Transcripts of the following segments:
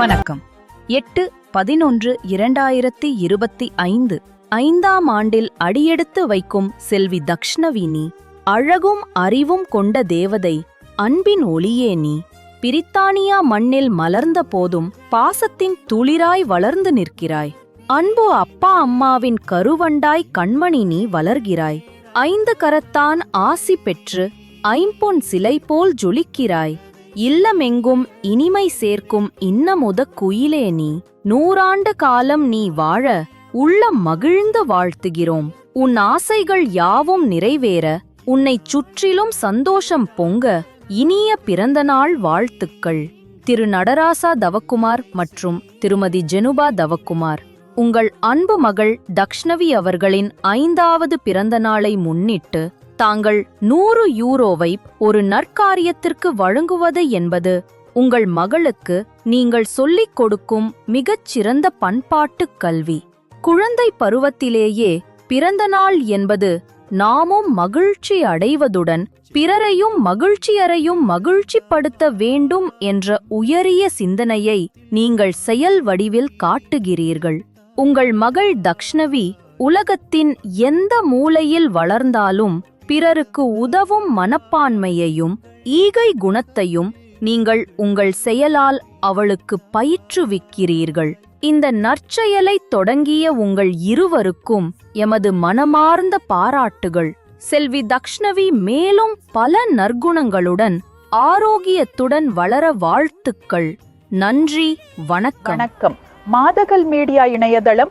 வணக்கம். எட்டு பதினொன்று இரண்டாயிரத்தி இருபத்தி ஐந்து. ஐந்தாம் ஆண்டில் அடியெடுத்து வைக்கும் செல்வி தக்ஷ்ணவி நீ அழகும் அறிவும் கொண்ட தேவதை அன்பின் ஒளியே நீ. பிரித்தானியா மண்ணில் மலர்ந்த போதும் பாசத்தின் துளிராய் வளர்ந்து நிற்கிறாய். அன்பு அப்பா அம்மாவின் கருவண்டாய் கண்மணி நீ வளர்கிறாய். ஐந்து கரத்தான் ஆசி பெற்று ஐம்பொன் சிலை போல் ஜொலிக்கிறாய். இல்லமெங்கும் இனிமை சேர்க்கும் இன்னமுத குயிலே நீ. நூறாண்டு காலம் நீ வாழ உள்ள மகிழ்ந்து வாழ்த்துகிறோம். உன் ஆசைகள் யாவும் நிறைவேற உன்னைச் சுற்றிலும் சந்தோஷம் பொங்க இனிய பிறந்தநாள் வாழ்த்துக்கள். திரு நடராசா தவக்குமார் மற்றும் திருமதி ஜெனுபா தவக்குமார். உங்கள் அன்பு மகள் தக்ஷ்ணவி அவர்களின் ஐந்தாவது பிறந்த நாளை முன்னிட்டு தாங்கள் நூறு யூரோவை ஒரு நற்காரியத்திற்கு வழங்குவது என்பது உங்கள் மகளுக்கு நீங்கள் சொல்லிக் கொடுக்கும் மிகச் சிறந்த பண்பாட்டுக் கல்வி. குழந்தை பருவத்திலேயே பிறந்த நாள் என்பது நாமும் மகிழ்ச்சி அடைவதுடன் பிறரையும் மகிழ்ச்சியரையும் மகிழ்ச்சிப்படுத்த வேண்டும் என்ற உயரிய சிந்தனையை நீங்கள் செயல் வடிவில் காட்டுகிறீர்கள். உங்கள் மகள் தக்ஷ்ணவி உலகத்தின் எந்த மூலையில் வளர்ந்தாலும் பிறருக்கு உதவும் மனப்பான்மையையும் ஈகை குணத்தையும் நீங்கள் உங்கள் செயலால் அவளுக்கு பயிற்றுவிக்கிறீர்கள். இந்த நற்செயலை தொடங்கிய உங்கள் இருவருக்கும் எமது மனமார்ந்த பாராட்டுகள். செல்வி தக்ஷ்ணவி மேலும் பல நற்குணங்களுடன் ஆரோக்கியத்துடன் வளர வாழ்த்துக்கள். நன்றி வணக்கம். வணக்கம். மாதகல் மீடியா இணையதளம்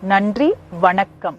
நன்றி வணக்கம்.